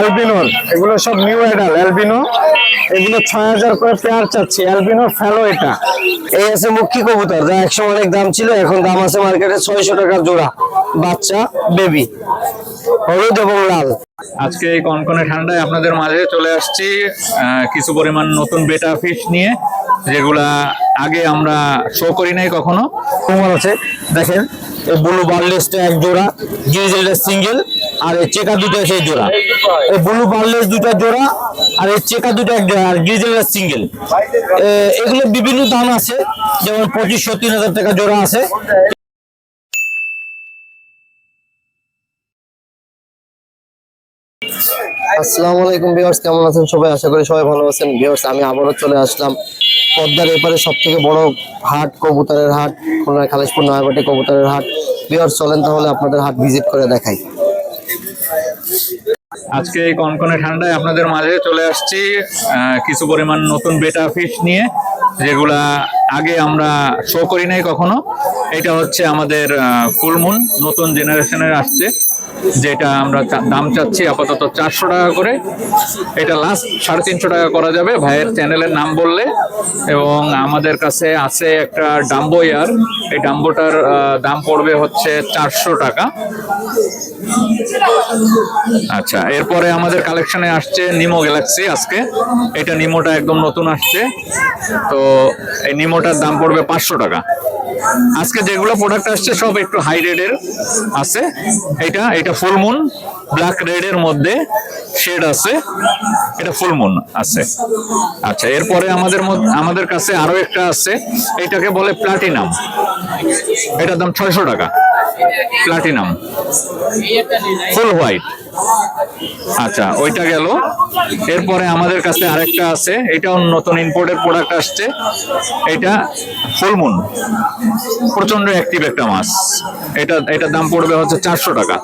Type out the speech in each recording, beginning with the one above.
অ্যালবিনোর এগুলো সব new adult albino এগুলো ছয় হাজার করে পেয়ার চাচ্ছি। অ্যালবিনোর ফেলো এটা। এই আছে মুখী কবুতর যা একশো অনেক দাম ছিল এখন দাম আছে মার্কেটে ছয়শো টাকা জোড়া। বাচ্চা বেবি হলুদ এবং লাল। আজকে এই কনকনে ঠান্ডায় আপনাদের মাঝে চলে আসছি কিছু পরিমাণ নতুন বেটা ফিশ নিয়ে যেগুলা আগে আমরা শো করি নাই কখনো। কুমার আছে দেখেন এই ব্লু বার্লেসটা এক জোড়া গ্রিজেলটা সিঙ্গেল আর এই চেকা দুটো সেই জোড়া। এই ব্লু বার্লেস দুটা জোড়া, আর এই চেকা দুটো এক জোড়া, আর গ্রিজেলটা সিঙ্গেল এগুলো বিভিন্ন দাম আছে, যেমন পঁচিশশো, তিন হাজার টাকা জোড়া আছে। আসসালামু আলাইকুম ভিউয়ার্স, কেমন আছেন সবাই? আশা করি সবাই ভালো আছেন। ভিউয়ার্স, আমি আবারও চলে আসলাম পদ্মার এপারে সব থেকে বড় হাট, কবুতরের হাট খুলনা খালিশপুর নয়াবাটি কবুতরের হাট। ভিউয়ার্স, চলেন তাহলে আপনাদের হাট ভিজিট করে দেখাই। আজকে এই কনকনে ঠান্ডায় আপনাদের মাঝে চলে আসছি কিছু পরিমাণ নতুন বেটা ফিশ নিয়ে, যেগুলা আগে আমরা শো করি নাই কখনো। এটা হচ্ছে আমাদের ফুলমুন নতুন জেনারেশনের আসছে, যেটা আমরা দাম চাচ্ছি আপাতত চারশো টাকা করে। এটা লাস্ট সাড়ে তিনশো টাকা করা যাবে, ভাইয়ের চ্যানেলের নাম বললে। এবং আমাদের কাছে আছে একটা ডাম্বো ইয়ার। এই ডাম্বোটার দাম পড়বে হচ্ছে চারশো টাকা। আচ্ছা এরপরে আমাদের কালেকশনে আসছে নিমো গ্যালাক্সি আজকে। এটা নিমোটা একদম নতুন আসছে। তো এই নিমোটার দাম পড়বে পাঁচশো টাকা। আজকে যেগুলো প্রোডাক্ট আসছে সব একটু হাই রেডের আছে। এটা এটা ফুল মুন ব্ল্যাক রেডের মধ্যে শেড আছে। এটা ফুল মুন আছে। আচ্ছা এরপরে আমাদের আমাদের কাছে আরও একটা আছে। এটাকে বলে প্লাটিনাম এটার দাম ছয়শো টাকা। প্লাটিনাম ফুল হোয়াইট আচ্ছা ওইটা গেল। এরপরে আমাদের কাছে আরেকটা আছে। এটাও নতুন ইম্পোর্টের প্রোডাক্ট আসছে। এটা ফুলমুন প্রচণ্ড অ্যাক্টিভ একটা মাছ। এটা এটার দাম পড়বে হচ্ছে চারশো টাকা।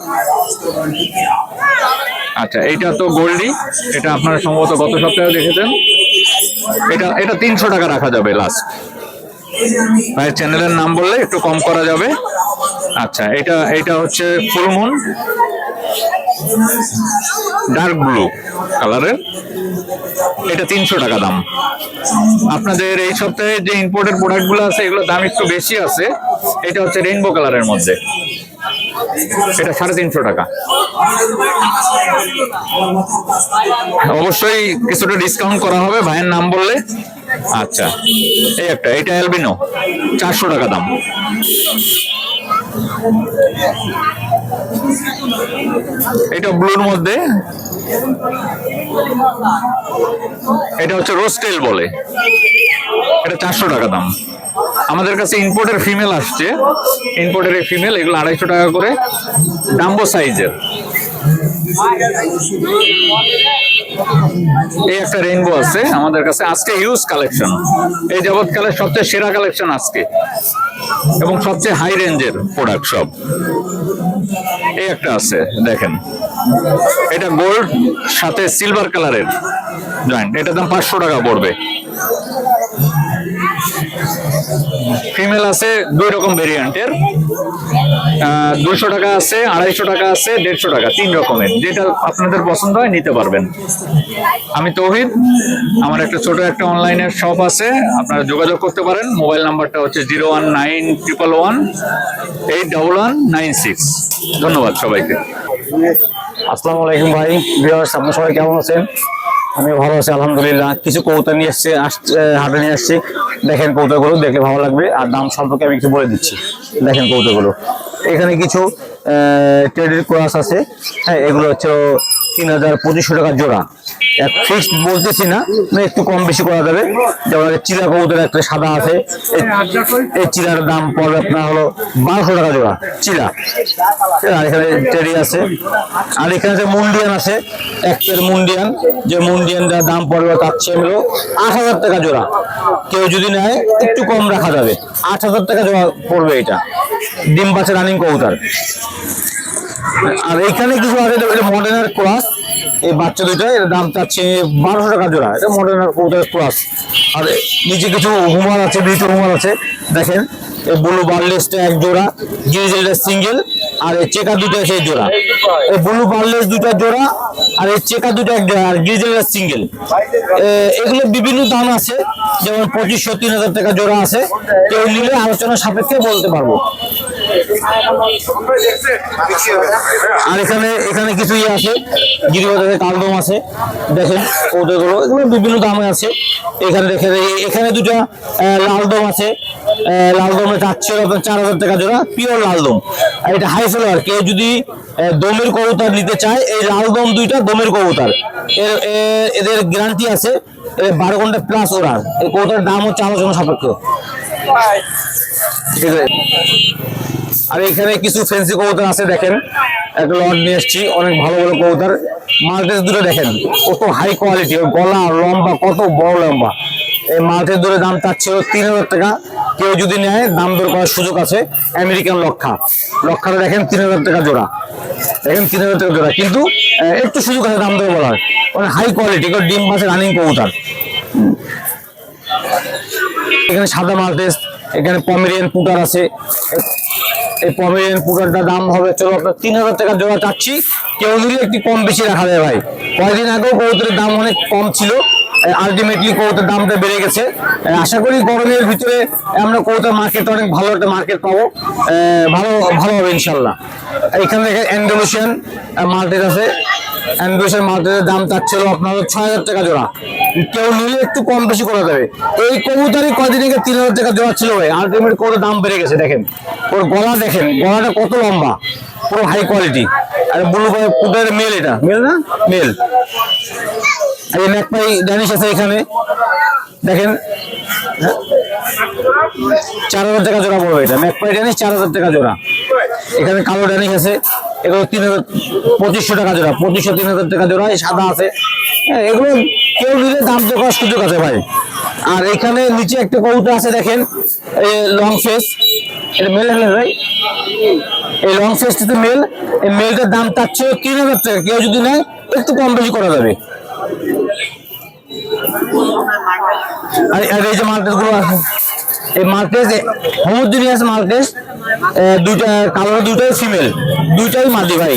আচ্ছা এইটা তো গোল্ডি। এটা আপনারা সম্ভবত গত সপ্তাহে দেখেছেন। এটা এটা তিনশো টাকা রাখা যাবে লাস্ট ভাইয়ের চ্যানেলের নাম বললে একটু কম করা যাবে। আচ্ছা এটা এটা হচ্ছে ফুলমুন ডার্ক ব্লু কালারের এটা তিনশো টাকা দাম। আপনাদের এই সপ্তাহে যে ইম্পোর্টেড প্রোডাক্টগুলো আছে এগুলোর দাম একটু বেশি আছে, এটা হচ্ছে রেইনবো কালারের মধ্যে। এটা সাড়ে তিনশো টাকা। অবশ্যই কিছুটা ডিসকাউন্ট করা হবে, ভাইয়ের নাম বললে। আচ্ছা এই একটা, এটা অ্যালবিনো চারশো টাকা দাম। এটা ব্লুর মধ্যে। এটা হচ্ছে রোস্টেল বলে। এটা চারশো টাকা দাম। আমাদের কাছে ইম্পোর্টের ফিমেল আসছে। ইম্পোর্টের এই ফিমেল এগুলো আড়াইশো টাকা করে। ডাম্বো সাইজের এই একটা রেইনবো আছে আমাদের কাছে। আজকে হিউজ কালেকশন এই যাবৎকালের সবচেয়ে সেরা কালেকশন আজকে। এবং সবচেয়ে হাই রেঞ্জের প্রোডাক্ট সব। এই একটা আছে, দেখেন। এটা গোল্ড সাথে সিলভার কালারের জয়েন্ট এটার দাম পাঁচশো টাকা পড়বে। ফিমেল আছে দুই রকম ভেরিয়েন্টের দুশো টাকা আছে, আড়াইশো টাকা আছে, দেড়শো টাকা, তিন রকমের। যেটা আপনাদের পছন্দ হয়, নিতে পারবেন। আমি তৌহিদ, আমার একটা ছোট একটা অনলাইনের শপ আছে, আপনারা যোগাযোগ করতে পারেন। মোবাইল নাম্বারটা হচ্ছে zero one nine triple one eight double one nine six. ধন্যবাদ সবাইকে। আসসালামু আলাইকুম ভাই ভিউয়ার্স আপনার সবাই কেমন আছেন? আমি ভালো আছি, আলহামদুলিল্লাহ। কিছু কৌতা নিয়ে এসছে, আসছে হাটে নিয়ে আসছি দেখেন কৌতাগুলো দেখলে ভালো লাগবে। আর দাম সম্পর্কে আমি একটু বলে দিচ্ছি। দেখেন কৌতাগুলো এখানে কিছু ট্রেডিট ক্লাস আছে। হ্যাঁ এগুলো হচ্ছে তিন হাজার পঁচিশশো টাকা জোড়া। এক ফিক্সড বলতেছি না মানে একটু কম বেশি করা যাবে। যেমন চিলা কবুতর একটা সাদা আছে, এই- চিলার দাম পড়বে আপনার হলো বারোশো টাকা জোড়া চিলা আর এখানে টেরি আছে। আর এখানে যে মুন্ডিয়ান আছে একটা মুন্ডিয়ান। যে মুন্ডিয়ানটার দাম পড়বে তার চেয়ে হলো আট হাজার টাকা জোড়া। কেউ যদি নেয়, একটু কম রাখা যাবে। আট হাজার টাকা জোড়া পড়বে এটা। ডিম পাচ্ছে রানিং কবুতর। আর এইখানে কিছু আছে মডার্নার ক্লাস এই বাচ্চা দুইটা, এর দাম চাচ্ছে বারোশো টাকা জোড়া। এটা মডার্নার ক্লাস আর নিচে কিছু হুমার আছে দুইটা হুমার আছে। দেখেন, এই ব্লু বার্লেসটা এক জোড়া গ্রিজেলটা সিঙ্গেল আর এই চেকা দুটো সেই জোড়া। এই ব্লু পার্লেস দুটো জোড়া, আর এই চেকা দুটো এক জোড়া, আর গ্রিজেল সিঙ্গেল এগুলো বিভিন্ন দাম আছে, যেমন পঁচিশশো, তিন হাজার টাকা জোড়া আছে। কেউ নিলে আলোচনা সাপেক্ষে বলতে পারব। আর এখানে এখানে কিছু ইয়ে আছে গিরিবাজারে কালদম আছে দেখেন ওদেরগুলো এগুলো বিভিন্ন দামে আছে। এখানে এই- এখানে দুটো লালদম আছে। আহ, লালদমে চাচ্ছে আপনার চার হাজার টাকা জোড়া পিওর লালদম আর এটা হাই ফ্লোয়ার কেউ যদি দমের কবুতর নিতে চায় এই লালদম দুইটা দমের কবুতর। এর এদের গ্যারান্টি আছে বারো ঘণ্টা প্লাস ওরার এই কবুতরের দাম হচ্ছে আলোচনা সাপেক্ষ। আর এখানে কিছু ফেন্সি কবুতর আছে, দেখেন। একটা লট নিয়ে এসেছি, অনেক ভালো ভালো কবুতর। মাল্টেস দুটো দেখেন, কত হাই কোয়ালিটি গলা লম্বা, কত বড় লম্বা। এই মাল্টেস দুটো দাম চাচ্ছিল তিন হাজার টাকা। কেউ যদি নেয়, দাম দর করার সুযোগ আছে, আমেরিকান লক্ষা। লক্ষাটা দেখেন, তিন হাজার টাকা জোড়া। দেখেন, তিন হাজার টাকা জোড়া। কিন্তু একটু সুযোগ আছে দাম দর বলার। অনেক হাই কোয়ালিটি ডিম মাছে রানিং কবুতর। এখানে সাদা মাল্টেস এখানে পমেরিয়ান পুটার আছে। এই পমেরিয়ান পুটারটার দাম হবে চলো আপনার তিন হাজার টাকা জোড়া চাচ্ছি। কেউ যদি একটু কম বেশি রাখা যায় ভাই। কয়েকদিন আগেও কবুতরের দাম অনেক কম ছিল। আলটিমেটলি কবুতরের দামটা বেড়ে গেছে। আশা করি গরমের ভিতরে আমরা কবুতর মার্কেট অনেক ভালো একটা মার্কেট পাবো। ভালো ভালো হবে ইনশাল্লাহ। এখানে দেখেন অ্যান্ডোলেশিয়ান মার্কেট আছে। অ্যান্ড্রয়েডের মার্কেটের দাম চাচ্ছিল আপনার ছয় হাজার টাকা জোড়া। কেউ নিলে একটু কম বেশি করা যাবে এই কবুতরই কদিন আগে তিন হাজার টাকা জোড়া ছিল ভাই। আলটিমেট কত দাম বেড়ে গেছে, দেখেন। ওর গলা দেখেন, গলাটা কত লম্বা। পুরো হাই কোয়ালিটি আর ব্লু পুটের মেল এটা। মেল না? মেল। এই ম্যাকপাই ড্যানিশ আছে এখানে? দেখেন। চার হাজার টাকা জোড়া পড়বে এটা। ম্যাকপাই ড্যানিশ চার হাজার টাকা জোড়া। এখানে কালো ড্যানিশ আছে এগুলো তিন হাজার পঁচিশশো টাকা জোড়া। পঁচিশশো তিন হাজার টাকা জোড়া সাদা আছে। হ্যাঁ, এগুলো কেউ নিলে দাম তো করার সুযোগ আছে ভাই। আর এখানে নিচে একটা কবুতর আছে দেখেন। এই লং ফেস এটা মেল হলে ভাই। এই লং ফেসটাতে মেল এই মেলটার দাম তার চেয়ে তিন হাজার টাকা। কেউ যদি নেয় একটু কম বেশি করা যাবে। আর এই যে মার্কেটগুলো আছে দুইটা দুইটাই দুইটাই ভাই।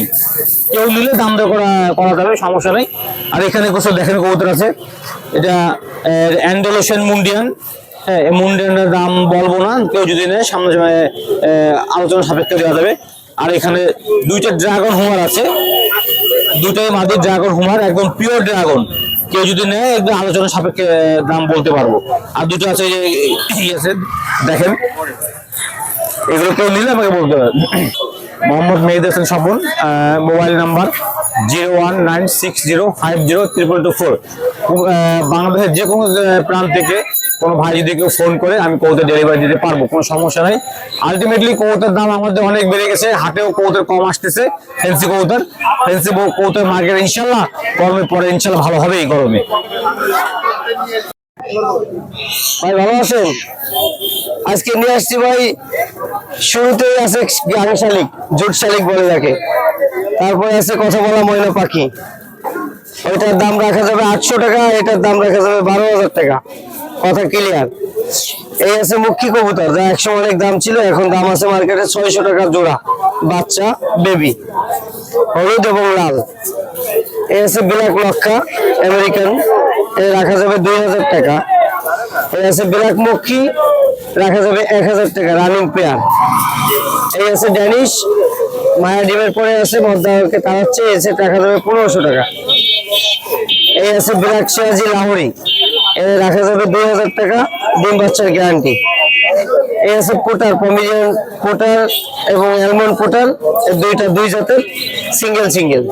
কেউ নিলে দাম করা যাবে, সমস্যা নেই। আর এখানে দেখেন কবুতর আছে। এটা অ্যান্ডোলেশন মুন্ডিয়ান হ্যাঁ মুন্ডিয়ানের দাম বলব না, কেউ যদি নেয়, সামনে সময় আলোচনা সাপেক্ষে দেওয়া যাবে। আর এখানে দুইটা ড্রাগন হুমার আছে। দুটাই মাদি ড্রাগন হুমার একদম পিওর ড্রাগন কেউ যদি নেয়, একদম আলোচনা সাপেক্ষে দাম বলতে পারব। আর দুটো আছে আছে, দেখেন। এগুলো কেউ নিলে আমাকে বলতে পারবে Mohammad Mehedi Hasan Swapan mobile number zero one nine six zero five zero triple two four. বাংলাদেশের যে কোনো প্রান্ত থেকে কোনো ভাই যদি কেউ ফোন করে, আমি কৌতে ডেলিভারি দিতে পারব, কোনো সমস্যা নাই। আলটিমেটলি কৌতের দাম আমাদের অনেক বেড়ে গেছে, হাটেও কৌতের কম আসতেছে ফেন্সি কৌতার ফেন্সি কৌতের মার্কেট ইনশাল্লাহ গরমের পরে ইনশাল্লাহ ভালো হবে এই গরমে। ভাই, ভালো আছেন? আজকে নিয়ে আসছি ভাই, শুরুতেই আছে গান শালিক, জুট শালিক বলে যাকে। তারপরে আছে কথা বলা ময়না পাখি। এটার দাম রাখা যাবে আটশো টাকা, এটার দাম রাখা যাবে বারো হাজার টাকা। কথা ক্লিয়ার এই আছে মুখী কবুতর, যা একসময় অনেক দাম ছিল, এখন দাম আছে মার্কেটে ছয়শো টাকা জোড়া। বাচ্চা বেবি হলুদ এবং লাল। এই আছে ব্ল্যাক লক্ষা আমেরিকান এ রাখা যাবে দুই হাজার টাকা। এই আছে ব্ল্যাক মক্ষী রাখা যাবে এক হাজার টাকা রানিং পেয়ার এই আছে ড্যানিশ মায়া ডিমের পরে আছে মদ্দাকে তাড়াচ্ছে এসে রাখা যাবে পনেরোশো টাকা। এই আছে ব্ল্যাক সিরাজি লাহোরি রাখা যাবে দুই হাজার টাকা, ডিম বাচ্চার গ্যারান্টি এই আছে পোটার পমিডিয়ান পোটার এবং অ্যালমন্ড পোটার দুইটা দুই জাতের সিঙ্গেল সিঙ্গেল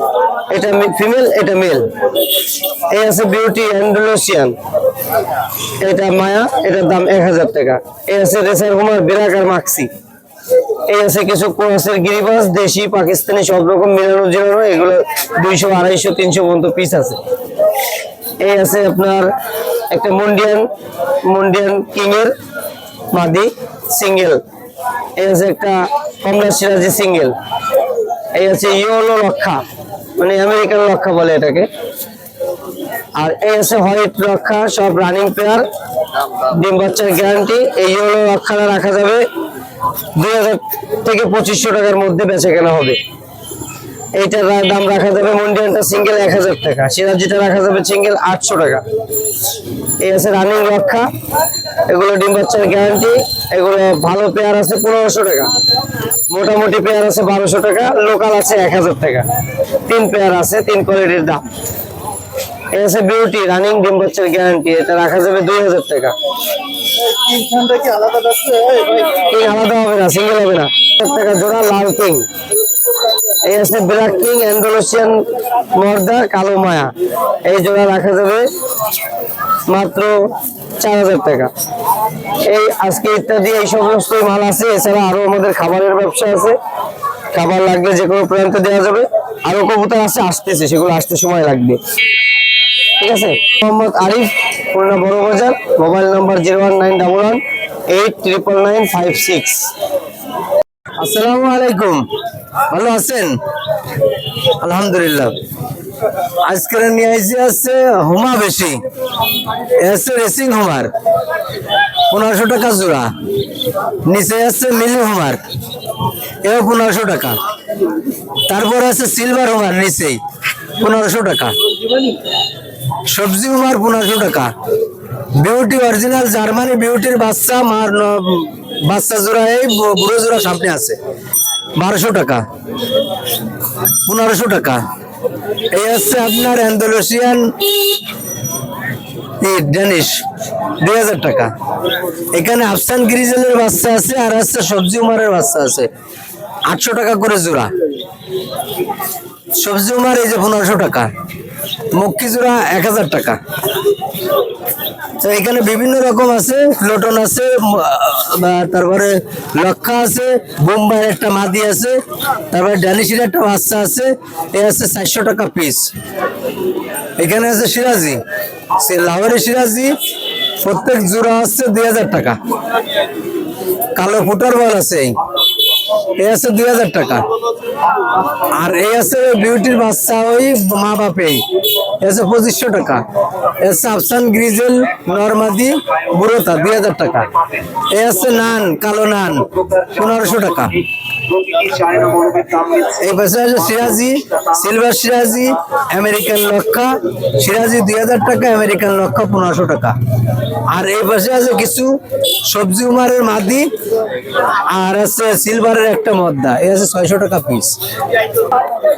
এটা ফিমেল এটা মেল এই আছে বিউটি অ্যান্ডোলোসিয়ান এটা মায়া, এটার দাম এক হাজার টাকা। এই আছে রেসার কুমার বিরাকার মাক্সি। এই আছে কিছু কোরাসের গিরিবাস, দেশি, পাকিস্তানি, সব রকম মিলানো জিলানো, এগুলো দুইশো, আড়াইশো, তিনশো পর্যন্ত পিস আছে। এই আছে আপনার একটা মুন্ডিয়ান মুন্ডিয়ান কিং এর মাদি সিঙ্গেল। এই আছে একটা কমলা সিরাজি সিঙ্গেল। এই আছে ইয়োলো রক্ষা মানে আমেরিকান রক্ষা বলে এটাকে। আর এই আছে হোয়াইট রক্ষা সব রানিং পেয়ার, ডিম বাচ্চার গ্যারান্টি। এই ইয়োলো রক্ষাটা রাখা যাবে দুই হাজার থেকে পঁচিশশো টাকার মধ্যে বেচে কেনা হবে। এইটার দাম রাখা যাবে মন্ডিয়ানটা সিঙ্গেল এক হাজার টাকা। সিরাজিটা রাখা যাবে সিঙ্গেল আটশো টাকা। এই আছে রানিং রক্ষা। এগুলো ডিম বাচ্চার গ্যারান্টি এগুলো ভালো পেয়ার আছে পনেরোশো টাকা। মোটামুটি পেয়ার আছে বারোশো টাকা। লোকাল আছে এক হাজার টাকা। তিন পেয়ার আছে, তিন কোয়ালিটির দাম। এই আছে বিউটি রানিং ডিম বাচ্চার গ্যারান্টি এটা রাখা যাবে দুই হাজার টাকা। আলাদা হবে না সিঙ্গেল হবে না। টাকা জোড়া লাল কিং এই আছে ব্ল্যাক কিং অ্যান্ডোলেশিয়ান মর্দা, কালো মায়া। এই জোড়া রাখা যাবে মাত্র চার হাজার টাকা। এই আজকে ইত্যাদি এই সমস্ত মাল আছে, এছাড়া আরও আমাদের খাবারের ব্যবসা আছে। খাবার লাগবে যে কোনো প্রান্তে দেওয়া যাবে। আরও কবুতর আছে, আসতেছে, সেগুলো আসতে সময় লাগবে। ঠিক আছে? Mohammad Arif, Khulna Boro Bazar mobile number zero one nine double one eight triple nine five six. আসসালামু আলাইকুম। ভালো আছেন? আলহামদুলিল্লাহ। আজকের নিয়ে এসে আছে হুমা বেশি। এসে রেসিং হুমার। পনেরোশো টাকা জোড়া। নিচে আছে মিলি হুমার। এও পনেরোশো টাকা। তারপর আছে সিলভার হুমার নিচেই। পনেরোশো টাকা। সবজি উমার পনেরোশো টাকা। বিউটি অরিজিনাল জার্মানি বিউটির বাচ্চা মার বাচ্চা জোড়া এই বুড়ো জোড়া সামনে আছে। বারোশো টাকা। পনেরোশো টাকা। এই হচ্ছে আপনার অ্যান্ডোলেশিয়ান ড্যানিশ দুই হাজার টাকা। এখানে আফসান গ্রিজেলের বাচ্চা আছে আর আছে সবজি উমারের বাচ্চা আছে। আটশো টাকা করে জোড়া। সবজি উমার এই যে পনেরোশো টাকা। মক্কি জোড়া এক হাজার টাকা। তো এখানে বিভিন্ন রকম আছে লোটন আছে তারপরে লক্ষা আছে বোম্বাই একটা মাদি আছে, তারপরে ড্যানিশের একটা বাচ্চা আছে, এ আছে চারশো টাকা পিস এখানে আছে সিরাজি। সে লাহোরি সিরাজি, প্রত্যেক জোড়া আছে দুই হাজার টাকা। কালো ফুটার বল আছে। এ আছে দুই হাজার টাকা। আর এই আছে বিউটির বাচ্চা, ওই মা বাপে এ আছে পঁচিশশো টাকা। এসে আফসান গ্রিজেল, নর্মাদি, বুড়োতা, দুই হাজার টাকা। এ আছে নান, কালো নান, পনেরোশো টাকা। এই পাশে আছে সিরাজি, সিলভার সিরাজি, আমেরিকান লক্ষা সিরাজি দুই হাজার টাকা, আমেরিকান লক্ষা পনেরোশো টাকা। আর এই পাশে আছে কিছু সবজি উমারের মাদি, আর আছে সিলভারের একটা মদ্দা। এই আছে ছয়শো টাকা পিস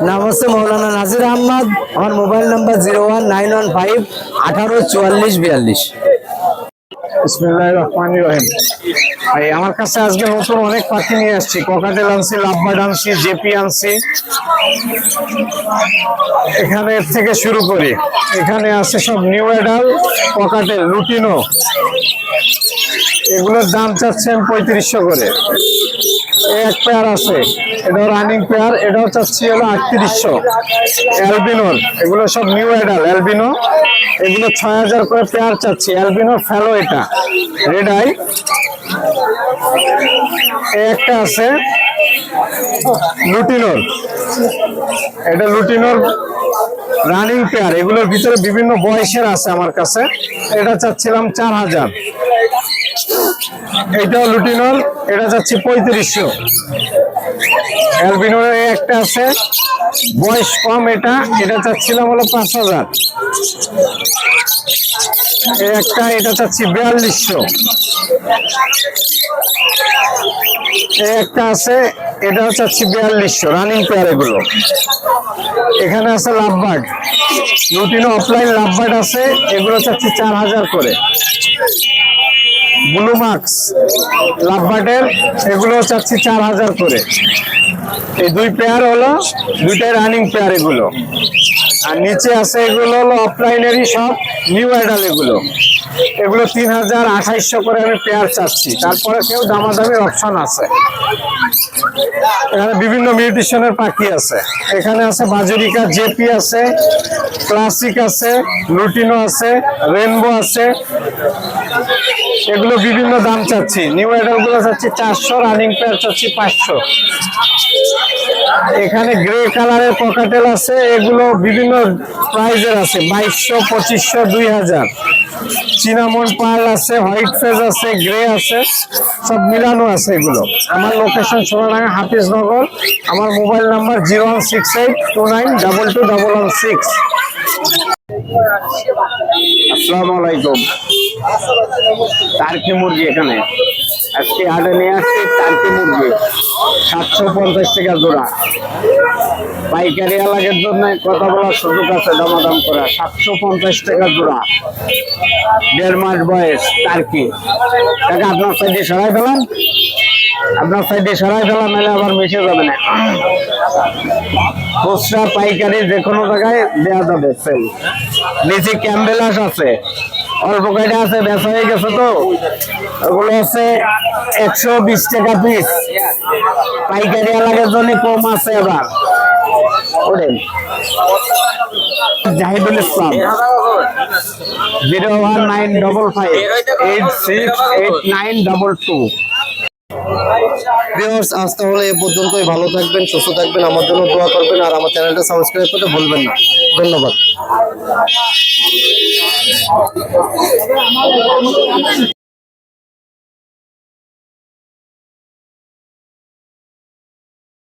নাম হচ্ছে মৌলানা নাজির আহমদ, আমার mobile number zero one nine one five আঠারো চুয়াল্লিশ বিয়াল্লিশ। ভাই, আমার কাছে আজকে নতুন অনেক পাখি নিয়ে আসছি। ককাটেল আনছি লাভবার্ড আনছি জেপি আনছি। এখানে থেকে শুরু করি। এখানে আছে সব নিউ অ্যাডাল ককাটেল রুটিনো এগুলোর দাম চাচ্ছেন পঁয়ত্রিশশো করে। এক পেয়ার আছে। এটাও রানিং পেয়ার এটাও চাচ্ছি হলো আটত্রিশশো। অ্যালবিনোর এগুলো সব নিউ অ্যাডাল অ্যালবিনো এগুলো ছয় হাজার করে পেয়ার চাচ্ছি। অ্যালবিনোর ফেলো এটা। রেড আই একটা আছে লুটিনোর। এটা লুটিনোর রানিং পেয়ার এগুলোর ভিতরে বিভিন্ন বয়সের আছে আমার কাছে। এটা চাচ্ছিলাম চার হাজার। এটাও লুটিনোর, এটা চাচ্ছি পঁয়ত্রিশশো। অ্যালবিনোর একটা আছে, বয়স কম এটা এটা চাচ্ছিলাম হলো পাঁচ হাজার। একটা, এটা চাচ্ছি বিয়াল্লিশশো। একটা আছে এটাও চাচ্ছি বিয়াল্লিশশো রানিং পেয়ার এগুলো। এখানে আছে লাভবার্ড লুটিনো অফলাইন লাভবার্ড আছে, এগুলো চাচ্ছি চার হাজার করে। ব্লু মার্কস লাভবার্ডের এগুলো চাচ্ছি চার হাজার করে। এই দুই পেয়ার হলো, দুইটাই রানিং পেয়ার এগুলো। আর নিচে আছে এগুলো হলো অফলাইনেরই সব নিউ অ্যাডাল এগুলো। এগুলো তিন হাজার আঠাইশশো করে আমি পেয়ার চাচ্ছি। তারপরে কেউ দামাদামির অপশন আছে। এখানে বিভিন্ন মিউটিশনের পাখি আছে। এখানে আছে বাজুরিকা জেপি আছে, ক্লাসিক আছে, লুটিনো আছে, রেনবো আছে। এগুলো বিভিন্ন দাম চাচ্ছি। নিউ অ্যাডালগুলো চাচ্ছি চারশো, রানিং পেয়ার চাচ্ছি পাঁচশো। এখানে গ্রে কালারের পকাটেল আছে এগুলো বিভিন্ন প্রাইজের আছে বাইশশো পঁচিশশো দুই হাজার। চিনামন পার্ল আছে হোয়াইট ফেজ আছে গ্রে আছে সব মিলানো আছে এগুলো। আমার লোকেশন সোনাডাঙ্গা হাফিজনগর। আমার mobile number zero one six eight two nine double two double one six আসসালামু আলাইকুম। তার কি মুরগি এখানে? আজকে হাটে নিয়ে আসছি চারটি মুরগি, সাতশো পঞ্চাশ টাকা জোড়া। পাইকারি এলাকার জন্য কথা বলার সুযোগ আছে, দামাদাম করা। সাতশো পঞ্চাশ টাকা জোড়া। দেড় মাস বয়স, টার্কি। টাকা আপনার সাইডে সরাই ফেলাম আপনার সাইডে সরাই ফেলাম নাহলে আবার মিশে যাবে না। খুচরা পাইকারি যে কোনো জায়গায় দেওয়া যাবে সেল নিচে ক্যাম্বেলাস আছে। অল্প কয়টা আছে, বেচা হয়ে গেছে তো। ওগুলো আছে একশো বিশ টাকা পিস পাইকারি এলাকার জন্য কম আছে এবার Oren Zahidul Islam. Zero one nine double five. Eight six eight nine double two. Viewers আজ তাহলে এ পর্যন্তই। ভালো থাকবেন, সুস্থ থাকবেন, আমার জন্য দোয়া করবেন, আর আমার চ্যানেলটা সাবস্ক্রাইব করতে ভুলবেন না। ধন্যবাদ।